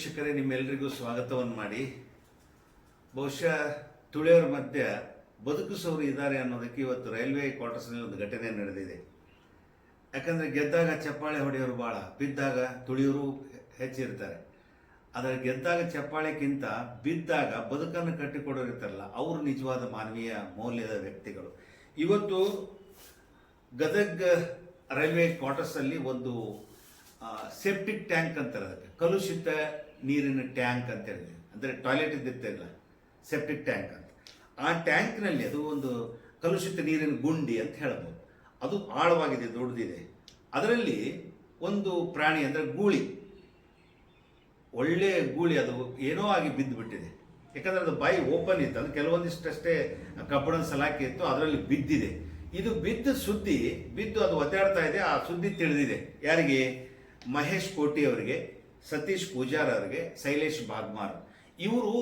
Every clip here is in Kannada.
ವೀಕ್ಷಕರೇ ನಿಮ್ಮೆಲ್ಲರಿಗೂ ಸ್ವಾಗತವನ್ನು ಮಾಡಿ. ಬಹುಶಃ ತುಳಿಯೋರ ಮಧ್ಯೆ ಬದುಕಿಸೋರು ಇದ್ದಾರೆ ಅನ್ನೋದಕ್ಕೆ ಇವತ್ತು ರೈಲ್ವೆ ಕ್ವಾರ್ಟರ್ಸ್ನಲ್ಲಿ ಒಂದು ಘಟನೆ ನಡೆದಿದೆ. ಯಾಕಂದರೆ ಗೆದ್ದಾಗ ಚಪ್ಪಾಳೆ ಹೊಡೆಯೋರು ಭಾಳ ಬಿದ್ದಾಗ ತುಳಿಯೋರು ಹೆಚ್ಚಿರ್ತಾರೆ. ಆದರೆ ಗೆದ್ದಾಗ ಚಪ್ಪಾಳೆಕ್ಕಿಂತ ಬಿದ್ದಾಗ ಬದುಕನ್ನು ಕಟ್ಟಿಕೊಡೋರು ಇರ್ತಾರಲ್ಲ, ಅವರು ನಿಜವಾದ ಮಾನವೀಯ ಮೌಲ್ಯದ ವ್ಯಕ್ತಿಗಳು. ಇವತ್ತು ಗದಗ ರೈಲ್ವೆ ಕ್ವಾರ್ಟರ್ಸಲ್ಲಿ ಒಂದು ಸೆಪ್ಟಿಕ್ ಟ್ಯಾಂಕ್ ಅಂತಾರೆ ಅದಕ್ಕೆ. ಕಲುಷಿತ ನೀರಿನ ಟ್ಯಾಂಕ್ ಅಂತ ಹೇಳಿದೆ ಅಂದರೆ ಟಾಯ್ಲೆಟ್ ಇದ್ದಿರ್ತಿಲ್ಲ ಸೆಪ್ಟಿಕ್ ಟ್ಯಾಂಕ್ ಅಂತ. ಆ ಟ್ಯಾಂಕ್ನಲ್ಲಿ ಅದು ಒಂದು ಕಲುಷಿತ ನೀರಿನ ಗುಂಡಿ ಅಂತ ಹೇಳ್ಬೋದು. ಅದು ಆಳವಾಗಿದೆ, ದೊಡ್ಡದಿದೆ. ಅದರಲ್ಲಿ ಒಂದು ಪ್ರಾಣಿ, ಅಂದರೆ ಗೂಳಿ. ಒಳ್ಳೆ ಗೂಳಿ ಅದು ಏನೋ ಆಗಿ ಬಿದ್ದುಬಿಟ್ಟಿದೆ. ಯಾಕಂದರೆ ಯಾಕಂದ್ರೆ ಅದು ಬಾಯಿ ಓಪನ್ ಇತ್ತು, ಅದು ಕೆಲವೊಂದಿಷ್ಟಷ್ಟೇ ಕಬ್ಬಣದ ಸಲಾಕಿ ಇತ್ತು, ಅದರಲ್ಲಿ ಬಿದ್ದಿದೆ. ಇದು ಬಿದ್ದ ಸುದ್ದಿ, ಬಿದ್ದು ಅದು ಒತ್ತಾಡ್ತಾ ಇದೆ, ಆ ಸುದ್ದಿ ತಿಳಿದಿದೆ. ಯಾರಿಗೆ? ಮಹೇಶ್ ಕೋಟಿ ಅವರಿಗೆ. ಸತೀಶ್ ಪೂಜಾರವ್ರಿಗೆ ಶೈಲೇಶ್ ಬಾಗ್ಮಾರ್. ಇವರು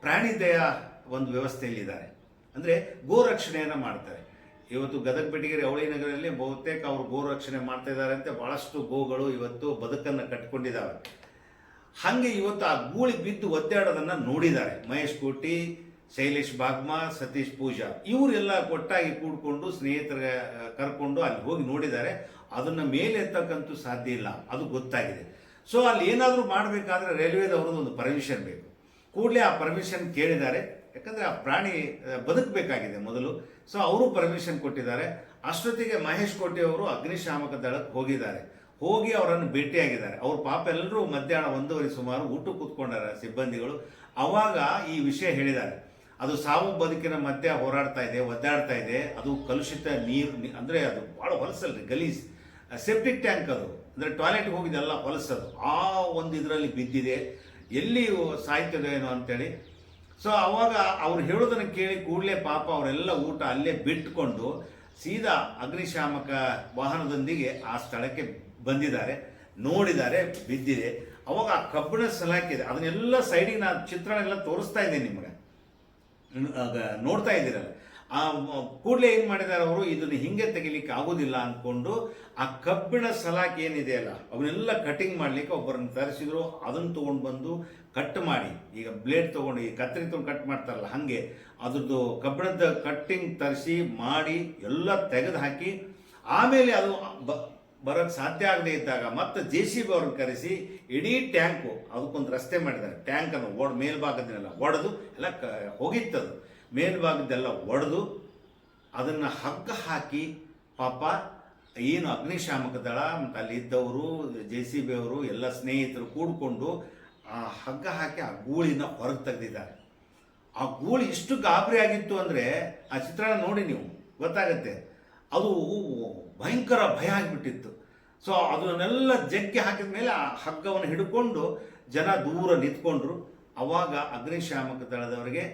ಪ್ರಾಣಿ ದಯ ಒಂದು ವ್ಯವಸ್ಥೆಯಲ್ಲಿದ್ದಾರೆ. ಅಂದರೆ ಗೋರಕ್ಷಣೆಯನ್ನು ಮಾಡ್ತಾರೆ. ಇವತ್ತು ಗದಗ ಬೆಟಗಿರಿ ಅವಳಿ ನಗರದಲ್ಲಿ ಬಹುತೇಕ ಅವರು ಗೋರಕ್ಷಣೆ ಮಾಡ್ತಾ ಇದ್ದಾರೆ ಅಂತ ಬಹಳಷ್ಟು ಗೋಗಳು ಇವತ್ತು ಬದುಕನ್ನು ಕಟ್ಕೊಂಡಿದ್ದಾವೆ ಹಾಗೆ ಇವತ್ತು ಆ ಗೂಳಿ ಬಿದ್ದು ಒದ್ದಾಡೋದನ್ನ ನೋಡಿದ್ದಾರೆ. ಮಹೇಶ್ ಕೋಟಿ, ಶೈಲೇಶ್ ಬಾಗ್ಮಾ ಸತೀಶ್ ಪೂಜಾ ಇವರೆಲ್ಲ ಕೊಟ್ಟಾಗಿ ಕೂಡ್ಕೊಂಡು ಸ್ನೇಹಿತರ ಕರ್ಕೊಂಡು ಅಲ್ಲಿ ಹೋಗಿ ನೋಡಿದ್ದಾರೆ. ಅದನ್ನ ಮೇಲೆ ಎತ್ತಕ್ಕಂತೂ ಸಾಧ್ಯ ಇಲ್ಲ. ಅದು ಗೊತ್ತಾಗಿದೆ. ಸೊ ಅಲ್ಲಿ ಏನಾದರೂ ಮಾಡಬೇಕಾದ್ರೆ ರೈಲ್ವೇದವ್ರದ್ದು ಒಂದು ಪರ್ಮಿಷನ್ ಬೇಕು. ಕೂಡಲೇ ಆ ಪರ್ಮಿಷನ್ ಕೇಳಿದ್ದಾರೆ. ಯಾಕಂದರೆ ಆ ಪ್ರಾಣಿ ಬದುಕಬೇಕಾಗಿದೆ ಮೊದಲು. ಸೊ ಅವರು ಪರ್ಮಿಷನ್ ಕೊಟ್ಟಿದ್ದಾರೆ. ಅಷ್ಟೊತ್ತಿಗೆ ಮಹೇಶ್ ಕೋಟೆ ಅವರು ಅಗ್ನಿಶಾಮಕ ದಳಕ್ಕೆ ಹೋಗಿದ್ದಾರೆ. ಹೋಗಿ ಅವರನ್ನು ಭೇಟಿಯಾಗಿದ್ದಾರೆ. ಅವ್ರ ಪಾಪ ಎಲ್ಲರೂ ಮಧ್ಯಾಹ್ನ ಒಂದೂವರೆ ಸುಮಾರು ಊಟ ಕೂತ್ಕೊಂಡಾರೆ ಸಿಬ್ಬಂದಿಗಳು. ಅವಾಗ ಈ ವಿಷಯ ಹೇಳಿದ್ದಾರೆ. ಅದು ಸಾವು ಬದುಕಿನ ಮಧ್ಯ ಹೋರಾಡ್ತಾ ಇದೆ, ಒದ್ದಾಡ್ತಾ ಇದೆ. ಅದು ಕಲುಷಿತ ನೀರು, ಅಂದರೆ ಅದು ಭಾಳ ಹೊಲಸಲ್ರಿ ಗಲೀಸ್ ಸೆಪ್ಟಿಕ್ ಟ್ಯಾಂಕ್ ಅದು. ಅಂದ್ರೆ ಟಾಯ್ಲೆಟ್ಗೆ ಹೋಗಿದೆಲ್ಲ ಹೊಲಸದು. ಆ ಒಂದು ಇದರಲ್ಲಿ ಬಿದ್ದಿದೆ. ಎಲ್ಲಿ ಸಾಯ್ತದೆ ಏನೋ ಅಂತೇಳಿ. ಸೊ ಅವಾಗ ಅವ್ರು ಹೇಳೋದನ್ನ ಕೇಳಿ ಕೂಡಲೇ ಪಾಪ ಅವರೆಲ್ಲ ಊಟ ಅಲ್ಲೇ ಬಿಟ್ಕೊಂಡು ಸೀದಾ ಅಗ್ನಿಶಾಮಕ ವಾಹನದೊಂದಿಗೆ ಆ ಸ್ಥಳಕ್ಕೆ ಬಂದಿದ್ದಾರೆ. ನೋಡಿದ್ದಾರೆ, ಬಿದ್ದಿದೆ. ಅವಾಗ ಆ ಕಬ್ಬಿಣ ಸಲಾಕಿದೆ. ಅದನ್ನೆಲ್ಲ ಸೈಡಿಗೆ ನಾನು ಚಿತ್ರಣ ಎಲ್ಲ ತೋರಿಸ್ತಾ ಇದ್ದೀನಿ ನಿಮಗೆ. ನೋಡ್ತಾ ಇದ್ದೀರಲ್ಲ. ಆ ಕೂಡಲೇ ಏನು ಮಾಡಿದ್ದಾರೆ ಅವರು? ಇದನ್ನು ಹಿಂಗೆ ತೆಗಿಲಿಕ್ಕೆ ಆಗೋದಿಲ್ಲ ಅಂದ್ಕೊಂಡು ಆ ಕಬ್ಬಿಣ ಸಲಾಕ್ ಏನಿದೆಯಲ್ಲ ಅವನ್ನೆಲ್ಲ ಕಟಿಂಗ್ ಮಾಡ್ಲಿಕ್ಕೆ ಒಬ್ಬರನ್ನು ತರಿಸಿದ್ರು. ಅದನ್ನು ತೊಗೊಂಡು ಬಂದು ಕಟ್ ಮಾಡಿ. ಈಗ ಬ್ಲೇಡ್ ತೊಗೊಂಡು, ಈ ಕತ್ತರಿ ತೊಗೊಂಡು ಕಟ್ ಮಾಡ್ತಾರಲ್ಲ, ಹಾಗೆ. ಅದ್ರದ್ದು ಕಬ್ಬಿಣದ ಕಟ್ಟಿಂಗ್ ತರಿಸಿ, ಮಾಡಿ, ಎಲ್ಲ ತೆಗೆದು ಹಾಕಿ, ಆಮೇಲೆ ಅದು ಬ ಬರೋಕ್ಕೆ ಸಾಧ್ಯ ಆಗದೆ ಇದ್ದಾಗ ಮತ್ತೆ ಜೆ ಸಿ ಬಿ ಅವ್ರನ್ನ ಕರೆಸಿ, ಇಡೀ ಟ್ಯಾಂಕು ಅದಕ್ಕೊಂದು ರಸ್ತೆ ಮಾಡಿದ್ದಾರೆ. ಟ್ಯಾಂಕನ್ನು ಓಡ್ ಮೇಲ್ಭಾಗದನ್ನೆಲ್ಲ ಒಡೆದು, ಎಲ್ಲ ಕ, ಹೋಗಿತ್ತದು. ಮೇಲ್ಭಾಗದ್ದೆಲ್ಲ ಒಡೆದು ಅದನ್ನು ಹಗ್ಗ ಹಾಕಿ ಪಾಪ ಏನು ಅಗ್ನಿಶಾಮಕ ದಳ, ಮತ್ತು ಅಲ್ಲಿ ಇದ್ದವರು ಜೆ ಸಿ ಬಿ ಅವರು, ಎಲ್ಲ ಸ್ನೇಹಿತರು ಕೂಡಿಕೊಂಡು ಆ ಹಗ್ಗ ಹಾಕಿ ಆ ಗೂಳಿನ ಹೊರಗೆ ತೆಗೆದಿದ್ದಾರೆ. ಆ ಗೂಳಿ ಇಷ್ಟು ಗಾಬರಿ ಆಗಿತ್ತು ಅಂದರೆ ಆ ಚಿತ್ರಣ ನೋಡಿ ನೀವು, ಗೊತ್ತಾಗತ್ತೆ. ಅದು ಭಯಂಕರ ಭಯ ಆಗಿಬಿಟ್ಟಿತ್ತು. ಸೊ ಅದನ್ನೆಲ್ಲ ಜಗ್ಗಿ ಹಾಕಿದ ಮೇಲೆ ಆ ಹಗ್ಗವನ್ನು ಹಿಡ್ಕೊಂಡು ಜನ ದೂರ ನಿಂತ್ಕೊಂಡ್ರು. ಅವಾಗ ಅಗ್ನಿಶಾಮಕ ದಳದವರಿಗೆ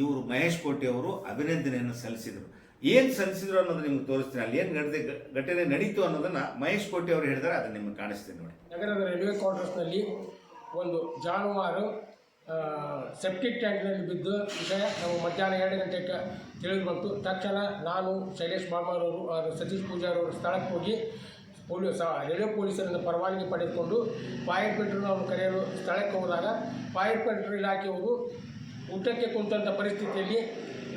ಇವರು ಮಹೇಶ್ ಕೋಟೆ ಅವರು ಅಭಿನಂದನೆಯನ್ನು ಸಲ್ಲಿಸಿದರು. ಏನು ಸಲ್ಲಿಸಿದ್ರು ಅನ್ನೋದು ನಿಮ್ಗೆ ತೋರಿಸ್ತೀನಿ. ಅಲ್ಲಿ ಏನು ನಡೆದ ಘಟನೆ ನಡೀತು ಅನ್ನೋದನ್ನ ಮಹೇಶ್ ಕೋಟೆ ಅವರು ಹೇಳಿದ್ರೆ ಅದನ್ನ ನಿಮ್ಗೆ ಕಾಣಿಸ್ತೀನಿ ನೋಡಿ. ನಗರದ ರೈಲ್ವೆ ಕ್ವಾರ್ಟರ್ಸ್ನಲ್ಲಿ ಒಂದು ಜಾನುವಾರು ಸೆಪ್ಟಿಕ್ ಟ್ಯಾಂಕ್ನಲ್ಲಿ ಬಿದ್ದು ವಿಷಯ ನಾವು ಮಧ್ಯಾಹ್ನ ಎರಡು ಗಂಟೆಗೆ ತಿಳಿದು ಬಂತು. ತಕ್ಷಣ ನಾನು ಶೈಲೇಶ್ ಬಾಬಾರವರು ಅವರು ಸತೀಶ್ ಪೂಜಾರವರು ಸ್ಥಳಕ್ಕೆ ಹೋಗಿ ಪೊಲೀಸ್ ರೈಲ್ವೆ ಪೊಲೀಸರಿಂದ ಪರವಾನಗಿ ಪಡೆದುಕೊಂಡು ಫೈರ್ ಫೈಟರ್ನವನ್ನು ಕರೆಯಲು ಸ್ಥಳಕ್ಕೆ ಹೋದಾಗ ಫೈರ್ ಪೆಟ್ರೋಲ್ ಇಲಾಖೆಯವರು ಊಟಕ್ಕೆ ಕುಂತಂಥ ಪರಿಸ್ಥಿತಿಯಲ್ಲಿ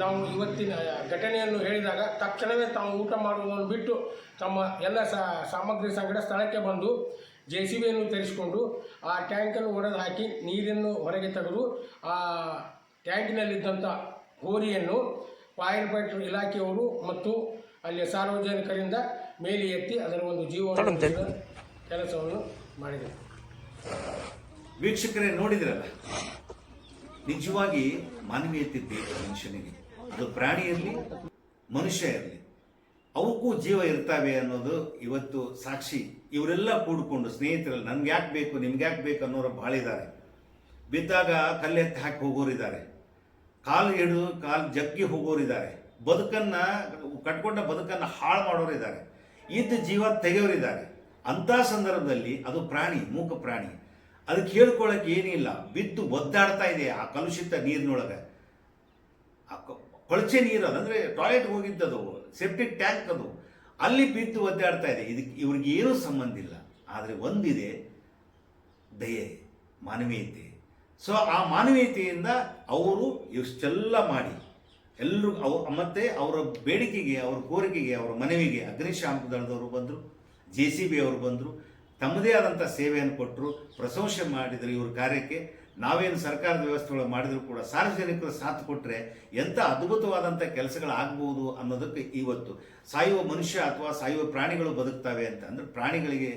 ನಾವು ಇವತ್ತಿನ ಘಟನೆಯನ್ನು ಹೇಳಿದಾಗ ತಕ್ಷಣವೇ ತಾವು ಊಟ ಮಾಡುವುದನ್ನು ಬಿಟ್ಟು ತಮ್ಮ ಎಲ್ಲ ಸಾಮಗ್ರಿ ಸಂಗಡ ಸ್ಥಳಕ್ಕೆ ಬಂದು ಜೆ ಸಿ ಬಿಯನ್ನು ತರಿಸಿಕೊಂಡು ಆ ಟ್ಯಾಂಕನ್ನು ಒಡೆದು ಹಾಕಿ ನೀರನ್ನು ಹೊರಗೆ ತೆಗೆದು ಆ ಟ್ಯಾಂಕಿನಲ್ಲಿದ್ದಂಥ ಹೋರಿಯನ್ನು ಫೈರ್ ಫೈಟರ್ ಇಲಾಖೆಯವರು ಮತ್ತು ಅಲ್ಲಿ ಸಾರ್ವಜನಿಕರಿಂದ ಮೇಲೆ ಎತ್ತಿ ಅದರ ಒಂದು ಜೀವ ಕೆಲಸವನ್ನು ಮಾಡಿದರು. ವೀಕ್ಷಕರೇ ನೋಡಿದ್ರಲ್ಲ? ನಿಜವಾಗಿ ಮಾನವೀಯತೆ ಬೇಕು ಮನುಷ್ಯನಿಗೆ. ಅದು ಪ್ರಾಣಿಯಲ್ಲಿ ಮನುಷ್ಯ ಇರಲಿ ಅವಕ್ಕೂ ಜೀವ ಇರ್ತಾವೆ ಅನ್ನೋದು ಇವತ್ತು ಸಾಕ್ಷಿ. ಇವರೆಲ್ಲ ಕೂಡಿಕೊಂಡು ಸ್ನೇಹಿತರಲ್ಲಿ, ನನ್ಗೆ ಯಾಕೆ ಬೇಕು, ನಿಮ್ಗೆ ಯಾಕೆ ಬೇಕು ಅನ್ನೋರು ಭಾಳ ಇದ್ದಾರೆ. ಬಿದ್ದಾಗ ಕಲ್ಲೆತ್ತಿ ಹಾಕಿ ಹೋಗೋರಿದ್ದಾರೆ ಕಾಲು ಹಿಡಿದು ಕಾಲು ಜಗ್ಗಿ ಹೋಗೋರಿದ್ದಾರೆ ಬದುಕನ್ನು, ಕಟ್ಕೊಂಡ ಬದುಕನ್ನು ಹಾಳು ಮಾಡೋರಿದ್ದಾರೆ ಇದ್ದ ಜೀವ ತೆಗೆಯೋರಿದ್ದಾರೆ. ಅಂಥ ಸಂದರ್ಭದಲ್ಲಿ ಅದು ಪ್ರಾಣಿ, ಮೂಕ ಪ್ರಾಣಿ. ಅದಕ್ಕೆ ಹೇಳ್ಕೊಳಕ್ಕೆ ಏನಿಲ್ಲ, ಬಿದ್ದು ಒದ್ದಾಡ್ತಾ ಇದೆ ಆ ಕಲುಷಿತ ನೀರಿನೊಳಗೆ. ಆ ಕೊಳಚೆ ನೀರು ಅದು ಅಂದರೆ ಟಾಯ್ಲೆಟ್ ಹೋಗಿದ್ದದು ಸೆಪ್ಟಿಕ್ ಟ್ಯಾಂಕ್ ಅದು. ಅಲ್ಲಿ ಬಿದ್ದು ಒದ್ದಾಡ್ತಾ ಇದೆ. ಇದಕ್ಕೆ ಇವ್ರಿಗೆ ಏನೂ ಸಂಬಂಧ ಇಲ್ಲ. ಆದರೆ ಒಂದಿದೆ, ದಯೆ, ಮಾನವೀಯತೆ. ಸೊ ಆ ಮಾನವೀಯತೆಯಿಂದ ಅವರು ಇಷ್ಟೆಲ್ಲ ಮಾಡಿ. ಎಲ್ಲರೂ, ಅವ, ಮತ್ತೆ ಅವರ ಬೇಡಿಕೆಗೆ, ಅವರ ಕೋರಿಕೆಗೆ, ಅವರ ಮನವಿಗೆ, ಅಗ್ನಿಶಾಮಕ ದಳದವರು ಬಂದರು, ಜೆ ಸಿ ಬಿ ಅವರು ಬಂದರು. ತಮ್ಮದೇ ಆದಂಥ ಸೇವೆಯನ್ನು ಕೊಟ್ಟರು, ಪ್ರಶಂಸೆ ಮಾಡಿದರು, ಇವ್ರ ಕಾರ್ಯಕ್ಕೆ ನಾವೇನು ಸರ್ಕಾರದ ವ್ಯವಸ್ಥೆಗಳು ಮಾಡಿದರೂ ಕೂಡ ಸಾರ್ವಜನಿಕರ ಸಾಥ್ ಕೊಟ್ಟರೆ ಎಂಥ ಅದ್ಭುತವಾದಂಥ ಕೆಲಸಗಳಾಗ್ಬೋದು ಅನ್ನೋದಕ್ಕೆ ಇವತ್ತು ಸಾಯುವ ಮನುಷ್ಯ ಅಥವಾ ಸಾಯುವ ಪ್ರಾಣಿಗಳು ಬದುಕ್ತವೆ ಅಂತ. ಅಂದರೆ ಪ್ರಾಣಿಗಳಿಗೆ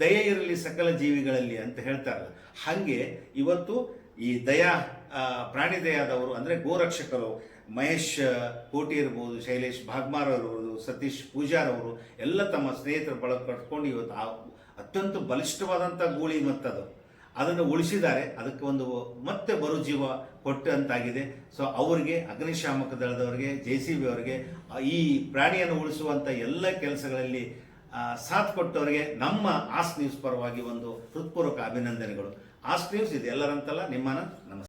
ದಯ ಇರಲಿ ಸಕಲ ಜೀವಿಗಳಲ್ಲಿ ಅಂತ ಹೇಳ್ತಾರಲ್ಲ ಹಾಗೆ ಇವತ್ತು ಈ ದಯಾ ಪ್ರಾಣಿ ದಯಾದವರು ಅಂದರೆ ಗೋರಕ್ಷಕರು ಮಹೇಶ್, ಕೋಟಿ ಇರ್ಬೋದು, ಶೈಲೇಶ್ ಭಾಗ್ಮಾರ್ ಅವರು ಸತೀಶ್ ಪೂಜಾರ್ ಅವರು ಎಲ್ಲ ತಮ್ಮ ಸ್ನೇಹಿತರ ಬಳಗ ಕಟ್ಕೊಂಡು ಇವತ್ತು ಆ ಅತ್ಯಂತ ಬಲಿಷ್ಠವಾದಂಥ ಗೂಳಿ ಮತ್ತದು. ಅದನ್ನು ಉಳಿಸಿದ್ದಾರೆ. ಅದಕ್ಕೆ ಒಂದು ಮತ್ತೆ ಬರು ಜೀವ ಕೊಟ್ಟಂತಾಗಿದೆ ಸೊ ಅವರಿಗೆ, ಅಗ್ನಿಶಾಮಕ ದಳದವರಿಗೆ, ಜೆ ಸಿ ಬಿ ಅವರಿಗೆ ಈ ಪ್ರಾಣಿಯನ್ನು ಉಳಿಸುವಂಥ ಎಲ್ಲ ಕೆಲಸಗಳಲ್ಲಿ ಸಾಥ್ ಕೊಟ್ಟವರಿಗೆ ನಮ್ಮ ಆಸ್ ನ್ಯೂಸ್ ಪರವಾಗಿ ಒಂದು ಹೃತ್ಪೂರ್ವಕ ಅಭಿನಂದನೆಗಳು. ಆಸ್ ನ್ಯೂಸ್ ಇದೆಲ್ಲರಂತಲ್ಲ ನಿಮ್ಮನ್ನ ನಮಸ್ಕಾರ